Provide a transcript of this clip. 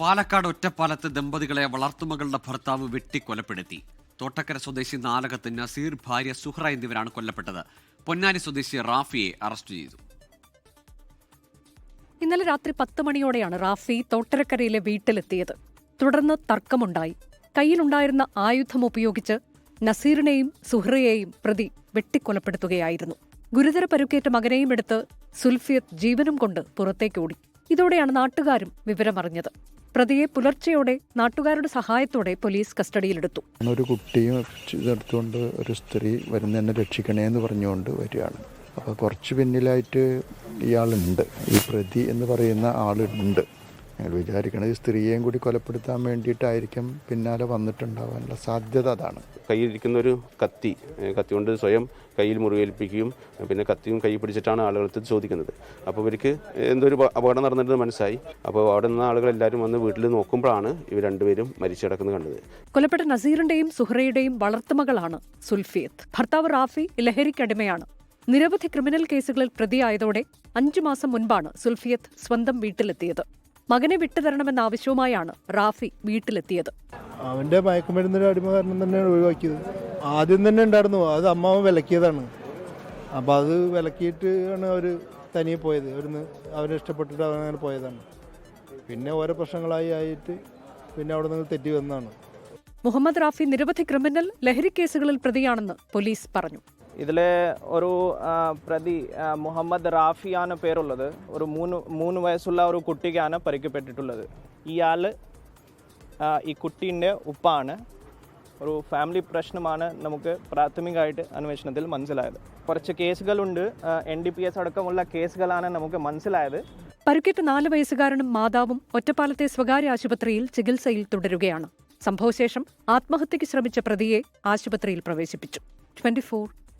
പാലക്കാട് ഒറ്റപ്പാലത്ത് ദമ്പതികളെ വളർത്തുമകളുടെ ഭർത്താവ് വെട്ടിക്കൊലപ്പെടുത്തി തോട്ടക്കര സ്വദേശി നാലകത്ത് നസീർ ഭാര്യ സുഹ്ര എന്നിവരാണ് കൊല്ലപ്പെട്ടത്. പൊന്നാനി സ്വദേശി റാഫിയെ അറസ്റ്റ് ചെയ്തു. ഇന്നലെ രാത്രി പത്ത് മണിയോടെയാണ് റാഫി തോട്ടരക്കരയിലെ വീട്ടിലെത്തിയത്. തുടർന്ന് തർക്കമുണ്ടായി. കയ്യിലുണ്ടായിരുന്ന ആയുധം ഉപയോഗിച്ച് നസീറിനെയും സുഹ്റയെയും പ്രതി വെട്ടിക്കൊലപ്പെടുത്തുകയായിരുന്നു. ഗുരുതര പരുക്കേറ്റ മകനെയും എടുത്ത് സുൽഫിയത്ത് ജീവനും കൊണ്ട് പുറത്തേക്കോടി ഇതോടെയാണ് നാട്ടുകാരും വിവരമറിഞ്ഞത്. പ്രതിയെ പുലർച്ചെയോടെ നാട്ടുകാരുടെ സഹായത്തോടെ പോലീസ് കസ്റ്റഡിയിലെടുത്തു. ഒരു കുട്ടിയും എടുത്തുകൊണ്ട് ഒരു സ്ത്രീ വരുന്ന എന്നെ രക്ഷിക്കണേ എന്ന് പറഞ്ഞുകൊണ്ട് വരികയാണ്. അപ്പോൾ കുറച്ച് പിന്നിലായിട്ട് ഇയാളുണ്ട്. ഈ പ്രതി എന്ന് പറയുന്ന ആളുണ്ട്. ഞങ്ങൾ വിചാരിക്കണത് ഈ സ്ത്രീയെയും കൂടി കൊലപ്പെടുത്താൻ വേണ്ടിയിട്ടായിരിക്കും പിന്നാലെ വന്നിട്ടുണ്ടാവാനുള്ള സാധ്യത അതാണ്. കയ്യിലിരിക്കുന്ന ഒരു കത്തി കത്തി കൊണ്ട് സ്വയം കയ്യിൽ മുറിവേൽപ്പിക്കുകയും പിന്നെ കത്തിയും കൈ പിടിച്ചിട്ടാണ് ആളുകൾക്ക് ചോദിക്കുന്നത്. അപ്പോൾ ഇവർക്ക് എന്തൊരു അപകടം നടന്നിട്ട് മനസ്സായി അപ്പോൾ അവിടെ നിന്ന് ആളുകൾ എല്ലാവരും വന്ന് വീട്ടിൽ നോക്കുമ്പോഴാണ് ഇവർ രണ്ടുപേരും മരിച്ചു കിടക്കുന്നത് കണ്ടത്. കൊല്ലപ്പെട്ട നസീറിന്റെയും സുഹറയുടെയും വളർത്തുമകളാണ് സുൽഫിയത്ത്. ഭർത്താവ് റാഫി ലഹരിക്കടിമയാണ്. നിരവധി ക്രിമിനൽ കേസുകളിൽ പ്രതിയായതോടെ അഞ്ചു മാസം മുൻപാണ് സുൽഫിയത്ത് സ്വന്തം വീട്ടിലെത്തിയത്. മകനെ വിട്ടുതരണമെന്ന ആവശ്യവുമായാണ് റാഫി വീട്ടിലെത്തിയത്. അവന്റെ മയക്കുമരുന്നിന്റെ അടിമ കാരണം തന്നെയാണ് ഒഴിവാക്കിയത്. ആദ്യം തന്നെ ഉണ്ടായിരുന്നു. അത് അമ്മാവൻ വിലക്കിയതാണ്. അപ്പോൾ അത് വിലക്കിയിട്ട് ആണ് അവർ തനിയെ പോയത്. അവിടുന്ന് അവനെ ഇഷ്ടപ്പെട്ടിട്ട് അവനങ്ങനെ പോയതാണ്. പിന്നെ ഓരോ പ്രശ്നങ്ങളായി ആയിട്ട് പിന്നെ അവിടെ നിന്ന് തെറ്റി വന്നതാണ്. മുഹമ്മദ് റാഫി നിരവധി ക്രിമിനൽ ലഹരി കേസുകളിൽ പ്രതിയാണെന്ന് പോലീസ് പറഞ്ഞു. ഇതിലെ ഒരു പ്രതി മുഹമ്മദ് റാഫിയാണ് പേരുള്ളത്. ഒരു മൂന്ന് മൂന്ന് വയസ്സുള്ള ഒരു കുട്ടിക്കാണ് പരിക്കപ്പെട്ടിട്ടുള്ളത്. ഇയാൾ ഈ കുട്ടീന്റെ ഉപ്പാണ്. ഒരു ഫാമിലി പ്രശ്നമാണ് നമുക്ക് പ്രാഥമികമായിട്ട് അന്വേഷണത്തിൽ മനസ്സിലായത്. കുറച്ച് കേസുകളുണ്ട്. എൻ ഡി പി എസ് അടക്കമുള്ള കേസുകളാണ് നമുക്ക് മനസ്സിലായത്. പരുക്കേറ്റ നാല് വയസ്സുകാരനും മാതാവും ഒറ്റപ്പാലത്തെ സ്വകാര്യ ആശുപത്രിയിൽ ചികിത്സയിൽ തുടരുകയാണ്. സംഭവശേഷം ആത്മഹത്യയ്ക്ക് ശ്രമിച്ച പ്രതിയെ ആശുപത്രിയിൽ പ്രവേശിപ്പിച്ചു. ട്വന്റി